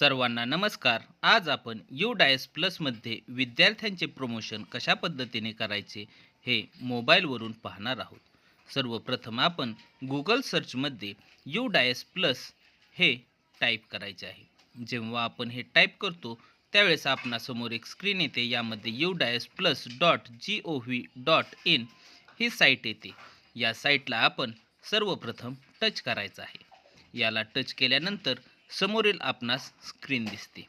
सर्वांना नमस्कार. आज आपण यू डायस प्लसमध्ये विद्यार्थ्यांचे प्रमोशन कशा पद्धतीने करायचे हे मोबाईलवरून पाहणार आहोत. सर्वप्रथम आपण गुगल सर्चमध्ये यू डायस प्लस हे टाईप करायचे आहे. जेव्हा आपण हे टाईप करतो त्यावेळेस आपणासमोर एक स्क्रीन येते. यामध्ये U DISE plus dot G O V dot in he site येते. या साईटला आपण सर्वप्रथम टच करायचं आहे. याला टच केल्यानंतर समोरील आपणास स्क्रीन दिसते.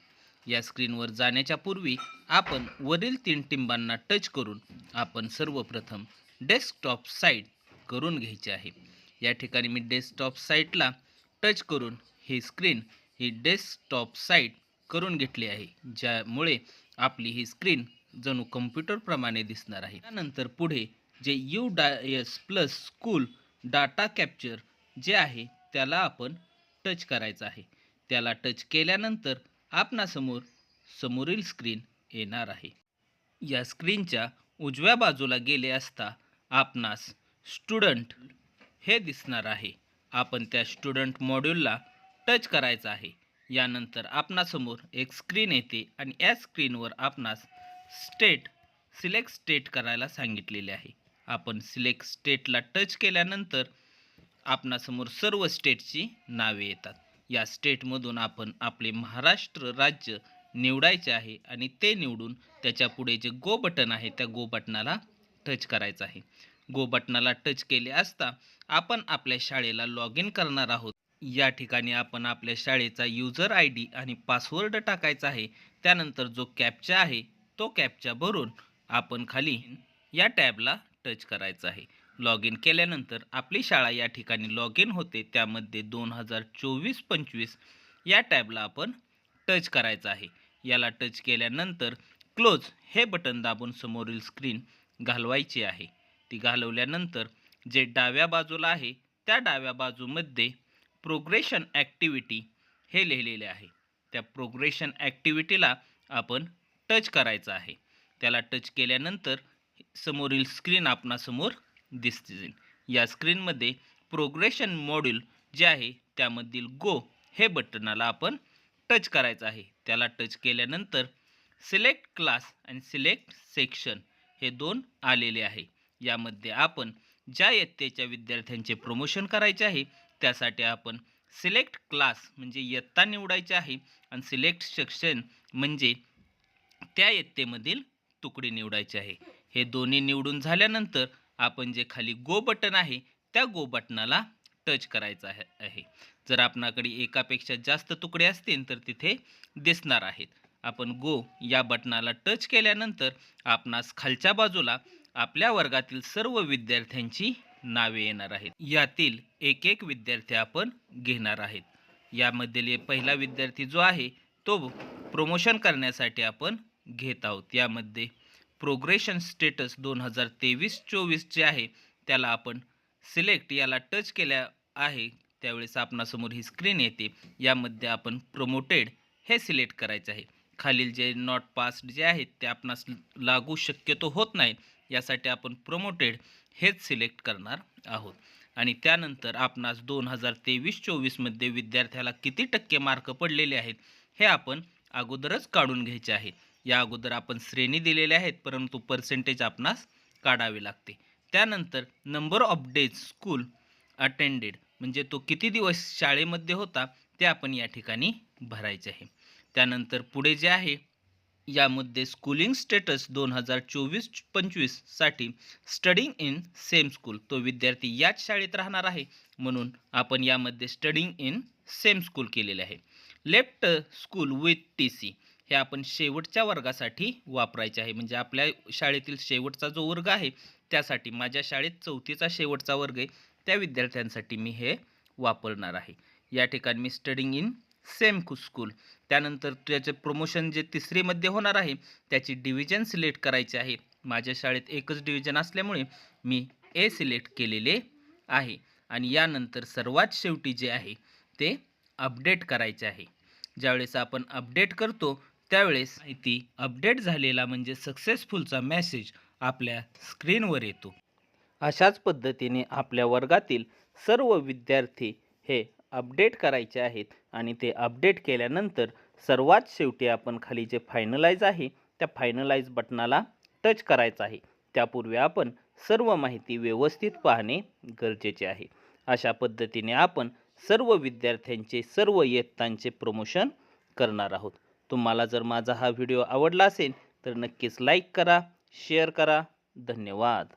या स्क्रीनवर जाण्याच्या पूर्वी आपण वरील तीन टिंबांना टच करून आपण सर्वप्रथम डेस्कटॉप साईट करून घ्यायची आहे. या ठिकाणी मी डेस्कटॉप साईटला टच करून ही स्क्रीन ही डेस्कटॉप साईट करून घेतली आहे. ज्यामुळे आपली ही स्क्रीन जणू कम्प्युटरप्रमाणे दिसणार आहे. त्यानंतर पुढे जे U DISE plus school data capture जे आहे त्याला आपण टच करायचं आहे. त्याला टच केल्यानंतर आपणासमोर समोरील स्क्रीन येणार आहे. या स्क्रीनच्या उजव्या बाजूला गेले असता आपणास स्टुडंट हे दिसणार आहे. आपण त्या स्टुडंट मॉड्यूलला टच करायचं आहे. यानंतर आपणासमोर एक स्क्रीन येते आणि या स्क्रीनवर आपणास स्टेट सिलेक्ट स्टेट करायला सांगितलेले आहे. आपण सिलेक्ट स्टेटला टच केल्यानंतर आपणासमोर सर्व स्टेटची नावे येतात. या स्टेटमधून आपण आपले महाराष्ट्र राज्य निवडायचे आहे आणि ते निवडून त्याच्या पुढे जे गो बटन आहे त्या गो बटनाला टच करायचं आहे. गो बटनाला टच केले असता आपण आपल्या शाळेला लॉग इन करणार आहोत. या ठिकाणी आपण आपल्या शाळेचा युजर आय डी आणि पासवर्ड टाकायचा आहे. त्यानंतर जो कॅपचा आहे तो कॅपचा भरून आपण खाली या टॅबला टच करायचा आहे. लॉग इन केल्यानंतर आपली शाळा या ठिकाणी लॉग इन होते. त्यामध्ये दोन हजार चोवीस पंचवीस या टॅबला आपण टच करायचं आहे. याला टच केल्यानंतर क्लोज हे बटन दाबून समोरील स्क्रीन घालवायची आहे. ती घालवल्यानंतर जे डाव्या बाजूला आहे त्या डाव्या बाजूमध्ये प्रोग्रेशन ॲक्टिव्हिटी हे लिहिलेले आहे. त्या प्रोग्रेशन ॲक्टिव्हिटीला आपण टच करायचं आहे. त्याला टच केल्यानंतर समोरील स्क्रीन आपणासमोर दिसतील या स्क्रीनमध्ये प्रोग्रेशन मॉड्यूल जे आहे त्यामधील गो हे बटनाला आपण टच करायचं आहे. त्याला टच केल्यानंतर सिलेक्ट क्लास आणि सिलेक्ट सेक्शन हे दोन आलेले आहे. यामध्ये आपण ज्या इयत्तेच्या विद्यार्थ्यांचे प्रमोशन करायचे आहे त्यासाठी आपण सिलेक्ट क्लास म्हणजे इयत्ता निवडायचे आहे आणि सिलेक्ट सेक्शन म्हणजे त्या इयत्तेमधील तुकडी निवडायची आहे. हे दोन्ही निवडून झाल्यानंतर आपण जे खाली गो बटन आहे त्या गो बटनाला टच करायचं आहे आहे. जर आपणाकडे एकापेक्षा जास्त तुकडे असतील तर तिथे दिसणार आहेत. आपण गो या बटनाला टच केल्यानंतर आपणास खालच्या बाजूला आपल्या वर्गातील सर्व विद्यार्थ्यांची नावे येणार आहेत. यातील एक एक विद्यार्थी आपण घेणार आहेत. यामधील पहिला विद्यार्थी जो आहे तो प्रमोशन करण्यासाठी आपण घेत आहोत. यामध्ये प्रोग्रेशन स्टेटस दोन हजार तेवीस चोवीस जे आहे त्याला आपण सिलेक्ट याला टच केल्या आहे त्यावेळेस आपणासमोर ही स्क्रीन येते. यामध्ये आपण प्रमोटेड हे सिलेक्ट करायचं आहे. खालील जे नॉट पास्ट जे आहेत ते आपणास लागू शक्यतो होत नाही यासाठी आपण प्रमोटेड हेच सिलेक्ट करणार आहोत. आणि त्यानंतर आपणास दोन हजार तेवीस चोवीसमध्ये विद्यार्थ्याला किती टक्के मार्क पडलेले आहेत हे आपण अगोदरच काढून घ्यायचे आहे. या अगोदर आपण श्रेणी दिलेल्या आहेत परंतु पर्सेंटेज आपणास काढावे लागते. त्यानंतर number of days school attended म्हणजे तो किती दिवस शाळेमध्ये होता ते आपण या ठिकाणी भरायचे आहे. त्यानंतर पुढे जे आहे यामध्ये स्कूलिंग स्टेटस दोन हजार चोवीस पंचवीससाठी स्टडिंग इन सेम स्कूल तो विद्यार्थी याच शाळेत राहणार आहे म्हणून आपण यामध्ये स्टडिंग इन सेम स्कूल केलेले आहे. Left school with T C हे आपण शेवटच्या वर्गासाठी वापरायचे आहे. म्हणजे आपल्या शाळेतील शेवटचा जो वर्ग आहे त्यासाठी माझ्या शाळेत चौथीचा शेवटचा वर्ग आहे. त्या विद्यार्थ्यांसाठी मी हे वापरणार आहे. या ठिकाणी मी स्टडिंग इन सेम स्कूल त्यानंतर त्याचे प्रमोशन जे तिसरीमध्ये होणार आहे त्याची डिव्हिजन सिलेक्ट करायची आहे. माझ्या शाळेत एकच डिव्हिजन असल्यामुळे मी ए सिलेक्ट केलेले आहे. आणि यानंतर सर्वात शेवटी जे आहे ते अपडेट करायचे आहे. ज्यावेळेस आपण अपडेट करतो त्यावेळेस माहिती अपडेट झालेला म्हणजे सक्सेसफुलचा मेसेज आपल्या स्क्रीनवर येतो. अशाच पद्धतीने आपल्या वर्गातील सर्व विद्यार्थी हे अपडेट करायचे आहेत आणि ते अपडेट केल्यानंतर सर्वात शेवटी आपण खाली जे फायनलाइज आहे त्या फायनलाइज बटनाला टच करायचं आहे. त्यापूर्वी आपण सर्व माहिती व्यवस्थित पाहणे गरजेचे आहे. अशा पद्धतीने आपण सर्व विद्यार्थ्यांचे सर्व इयत्तांचे प्रमोशन करणार आहोत. तुम्हाला जर माझा हा व्हिडिओ आवडला असेल तर नक्कीच लाईक करा शेअर करा. धन्यवाद.